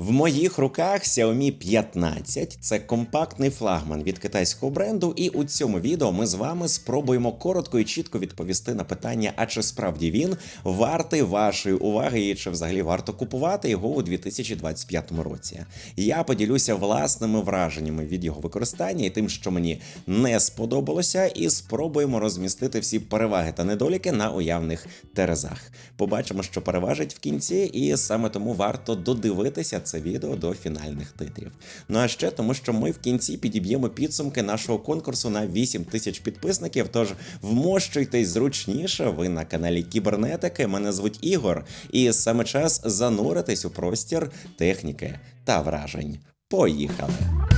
В моїх руках Xiaomi 15 це компактний флагман від китайського бренду, і у цьому відео ми з вами спробуємо коротко і чітко відповісти на питання: а чи справді він вартий вашої уваги, і чи взагалі варто купувати його у 2025 році? Я поділюся власними враженнями від його використання і тим, що мені не сподобалося, і спробуємо розмістити всі переваги та недоліки на уявних терезах. Побачимо, що переважить в кінці, і саме тому варто додивитися це відео до фінальних титрів. Ну а ще тому, що ми в кінці підіб'ємо підсумки нашого конкурсу на 8 тисяч підписників. Тож вмощуйтесь зручніше. Ви на каналі Кібернетики. Мене звуть Ігор, і саме час зануритись у простір техніки та вражень. Поїхали!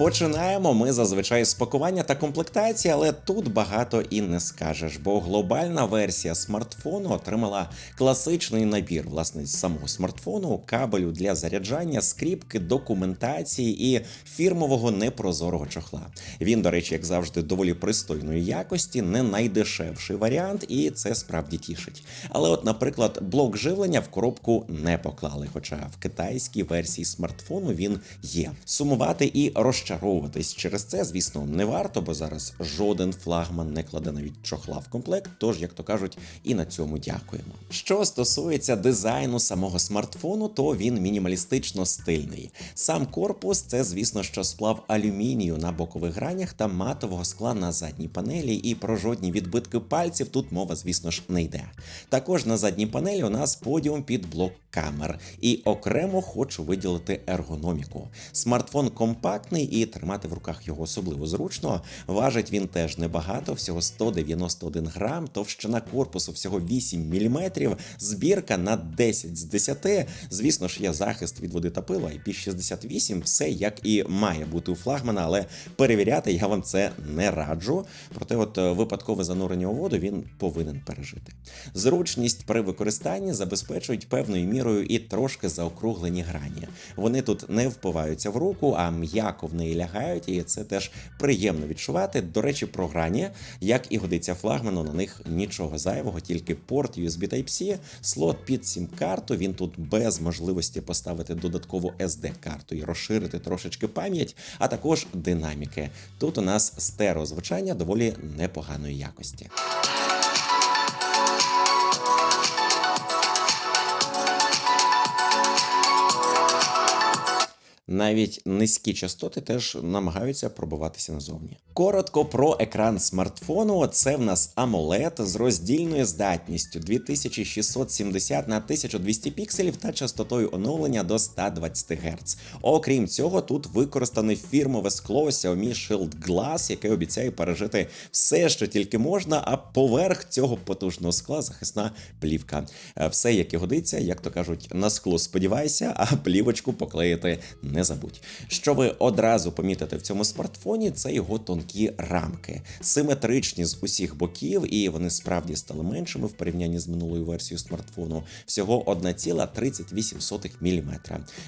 Починаємо ми зазвичай з пакування та комплектації, але тут багато і не скажеш, бо глобальна версія смартфону отримала класичний набір власне з самого смартфону, кабелю для заряджання, скріпки, документації і фірмового непрозорого чохла. Він, до речі, як завжди, доволі пристойної якості, не найдешевший варіант, і це справді тішить. Але, от, наприклад, блок живлення в коробку не поклали, хоча в китайській версії смартфону він є. Сумувати і розчарувати розчаровуватись через це, звісно, не варто, бо зараз жоден флагман не кладе навіть чохла в комплект. Тож, як то кажуть, і на цьому дякуємо. Що стосується дизайну самого смартфону, то він мінімалістично стильний. Сам корпус це, звісно, що сплав алюмінію на бокових гранях та матового скла на задній панелі, і про жодні відбитки пальців тут мова, звісно ж, не йде. Також на задній панелі у нас подіум під блок камер, і окремо хочу виділити ергономіку. Смартфон компактний і тримати в руках його особливо зручно. Важить він теж небагато, всього 191 грам, товщина корпусу всього 8 мм, збірка на 10 з 10. Звісно ж, є захист від води та пила, IP68, все як і має бути у флагмана, але перевіряти я вам це не раджу. Проте, от е, випадкове занурення у воду він повинен пережити. Зручність при використанні забезпечують певною мірою і трошки заокруглені грані. Вони тут не впиваються в руку, а м'яко в неї лягають, і це теж приємно відчувати. До речі, про грані, як і годиться флагману, на них нічого зайвого, тільки порт USB Type-C, слот під сім-карту. Він тут без можливості поставити додаткову SD-карту і розширити трошечки пам'ять, а також динаміки. Тут у нас стереозвучання доволі непоганої якості. Навіть низькі частоти теж намагаються пробиватися назовні. Коротко про екран смартфону. Це в нас AMOLED з роздільною здатністю 2670 на 1200 пікселів та частотою оновлення до 120 Гц. Окрім цього, тут використане фірмове скло Xiaomi Shield Glass, яке обіцяє пережити все, що тільки можна. А поверх цього потужного скла захисна плівка. Все, як і годиться, як то кажуть, на скло сподівайся, а плівочку поклеїти не забудь. Що ви одразу помітите в цьому смартфоні, це його тонкі рамки, симетричні з усіх боків, і вони справді стали меншими в порівнянні з минулою версією смартфону. Всього 1,38 мм.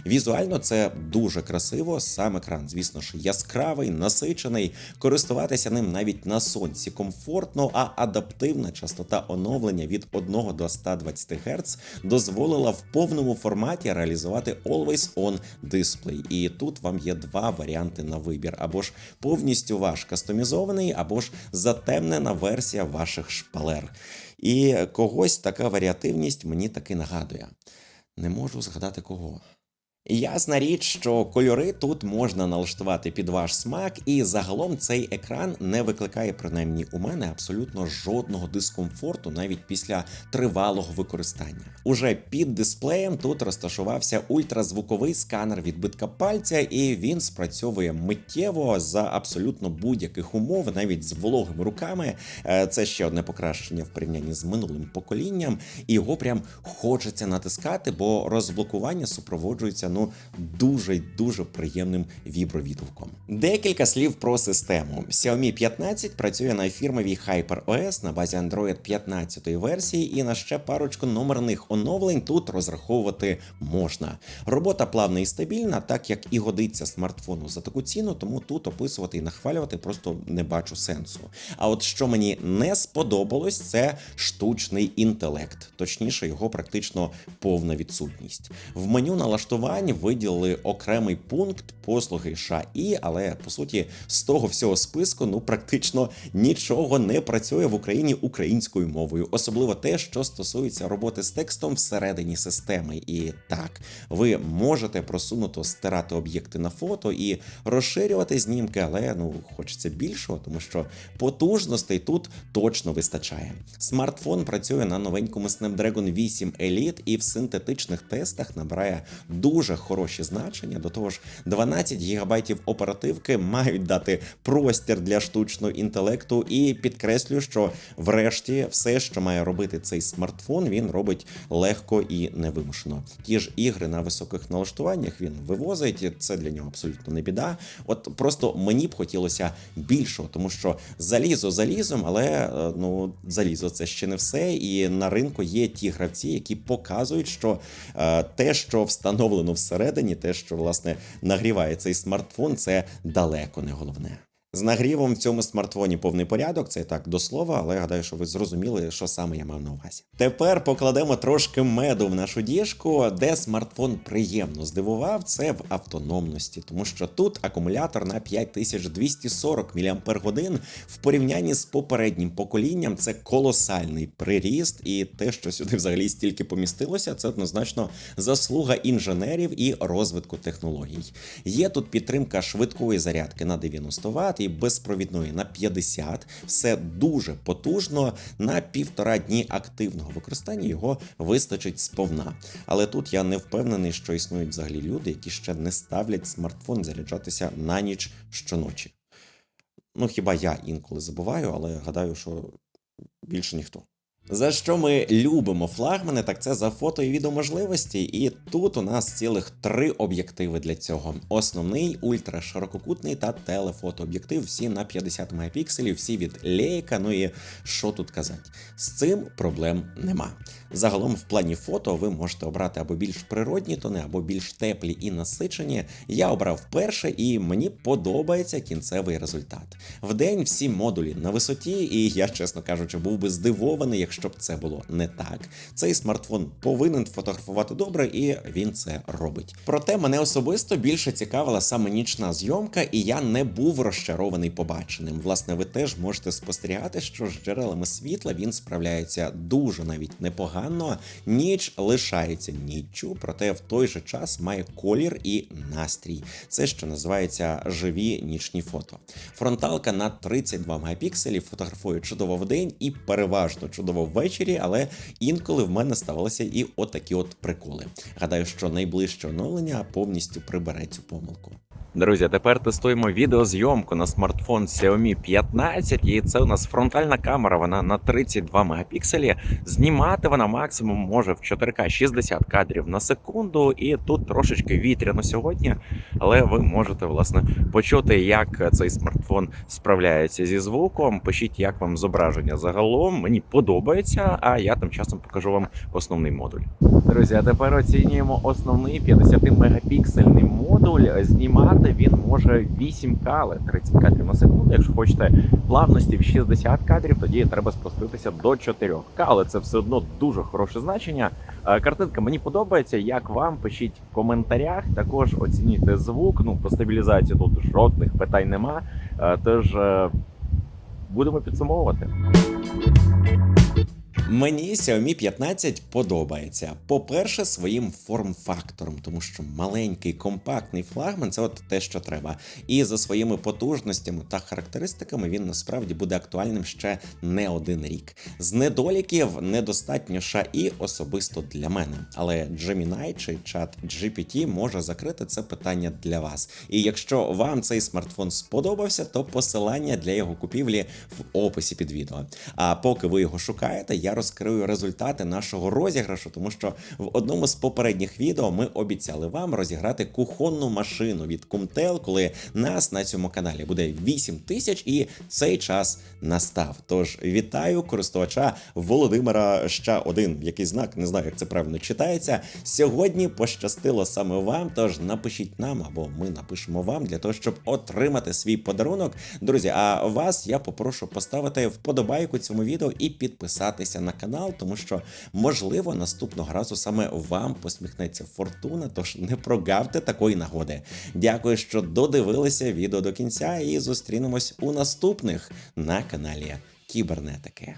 Візуально це дуже красиво. Сам екран, звісно ж, яскравий, насичений. Користуватися ним навіть на сонці комфортно, а адаптивна частота оновлення від 1 до 120 Гц дозволила в повному форматі реалізувати Always On І тут вам є два варіанти на вибір: або ж повністю ваш кастомізований, або ж затемнена версія ваших шпалер. І когось така варіативність мені таки нагадує. Не можу згадати кого. Ясна річ, що кольори тут можна налаштувати під ваш смак, і загалом цей екран не викликає, принаймні у мене, абсолютно жодного дискомфорту навіть після тривалого використання. Уже під дисплеєм тут розташувався ультразвуковий сканер відбитка пальця, і він спрацьовує миттєво за абсолютно будь-яких умов, навіть з вологими руками. Е, це ще одне покращення в порівнянні з минулим поколінням, і його прям хочеться натискати, бо розблокування супроводжується ну дуже дуже приємним вібровідгуком. Декілька слів про систему. Xiaomi 15 працює на фірмовій HyperOS на базі Android 15 версії, і на ще парочку номерних оновлень тут розраховувати можна. Робота плавна і стабільна, так як і годиться смартфону за таку ціну, тому тут описувати і нахвалювати просто не бачу сенсу. А от що мені не сподобалось, це штучний інтелект, точніше, його практично повна відсутність. В меню налаштувань виділили окремий пункт послуги ШАІ, але по суті з того всього списку ну практично нічого не працює в Україні українською мовою, особливо те, що стосується роботи з текстом всередині системи. І так, ви можете просунуто стирати об'єкти на фото і розширювати знімки, але ну хочеться більшого, тому що потужностей тут точно вистачає. Смартфон працює на новенькому Snapdragon 8 Elite і в синтетичних тестах набирає дуже хороші значення. До того ж, 12 гігабайтів оперативки мають дати простір для штучного інтелекту, і підкреслю, що врешті все, що має робити цей смартфон, він робить легко і невимушено. Ті ж ігри на високих налаштуваннях він вивозить. Це для нього абсолютно не біда. От просто мені б хотілося більшого, тому що залізо залізом, але е, ну залізо це ще не все. І на ринку є ті гравці, які показують, що е, те, що встановлено всередині, те, що власне нагріває цей смартфон, це далеко не головне. З нагрівом в цьому смартфоні повний порядок, це так до слова, але гадаю, що ви зрозуміли, що саме я мав на увазі. Тепер покладемо трошки меду в нашу діжку, де смартфон приємно здивував, це в автономності, тому що тут акумулятор на 5240 мАч в порівнянні з попереднім поколінням це колосальний приріст, і те, що сюди взагалі стільки помістилося, це однозначно заслуга інженерів і розвитку технологій. Є тут підтримка швидкої зарядки на 90 Вт і безпровідної на 50. Все дуже потужно. На півтора дні активного використання його вистачить сповна. Але тут я не впевнений, що існують взагалі люди, які ще не ставлять смартфон заряджатися на ніч щоночі. Ну, хіба я інколи забуваю, але гадаю, що більше ніхто. За що ми любимо флагмани, так це за фото і відеоможливості. І тут у нас цілих три об'єктиви для цього: основний, ультраширококутний та телефотооб'єктив, всі на 50 мегапікселів, всі від Leica, Ну і що тут казати? З цим проблем нема. Загалом, в плані фото ви можете обрати або більш природні тони, або більш теплі і насичені. Я обрав перше, і мені подобається кінцевий результат. Вдень всі модулі на висоті, і я, чесно кажучи, був би здивований, якщо б це було не так. Цей смартфон повинен фотографувати добре, і він це робить. Проте мене особисто більше цікавила саме нічна зйомка, і я не був розчарований побаченим. Власне, ви теж можете спостерігати, що з джерелами світла він справляється дуже навіть непогано. Ніч лишається ніччю, проте в той же час має колір і настрій. Це що називається живі нічні фото. Фронталка на 32 мегапікселів фотографує чудово вдень і переважно чудово ввечері, але інколи в мене ставалися і отакі от приколи. Гадаю, що найближче оновлення повністю прибере цю помилку. Друзі, тепер тестуємо відеозйомку на смартфон Xiaomi 15, і це у нас фронтальна камера. Вона на 32 мегапікселі. Знімати вона максимум може в 4К 60 кадрів на секунду. І тут трошечки вітряно сьогодні, але ви можете власне почути, як цей смартфон справляється зі звуком. Пишіть, як вам зображення загалом. Мені подобається. А я тим часом покажу вам основний модуль. Друзі, а тепер оцінюємо основний 50 мегапіксельний модуль. Знімати він може 8К, але 30 кадрів на секунду. Якщо хочете плавності в 60 кадрів, тоді треба спуститися до 4К, але це все одно дуже хороше значення. Е, Картинка мені подобається. Як вам пишіть в коментарях. Також оцінюйте звук. Ну по стабілізації тут жодних питань нема. Е, Тож е, будемо підсумовувати. Мені Xiaomi 15 подобається. По-перше, своїм форм-фактором, тому що маленький компактний флагман це от те, що треба. І за своїми потужностями та характеристиками він насправді буде актуальним ще не один рік. З недоліків недостатньо ШАІ особисто для мене, але Gemini чи чат GPT може закрити це питання для вас. І якщо вам цей смартфон сподобався, то посилання для його купівлі в описі під відео. А поки ви його шукаєте, я розкрию результати нашого розіграшу, тому що в одному з попередніх відео ми обіцяли вам розіграти кухонну машину від Кумтел, коли нас на цьому каналі буде 8 тисяч, і цей час настав. Тож вітаю користувача Володимира ще один, який знак, не знаю, як це правильно читається. Сьогодні пощастило саме вам. Тож напишіть нам або ми напишемо вам для того, щоб отримати свій подарунок. Друзі, а вас я попрошу поставити вподобайку цьому відео і підписатися на канал, тому що можливо наступного разу саме вам посміхнеться фортуна. Тож не прогавте такої нагоди. Дякую, що додивилися відео до кінця, і зустрінемось у наступних на каналі Кібернетики.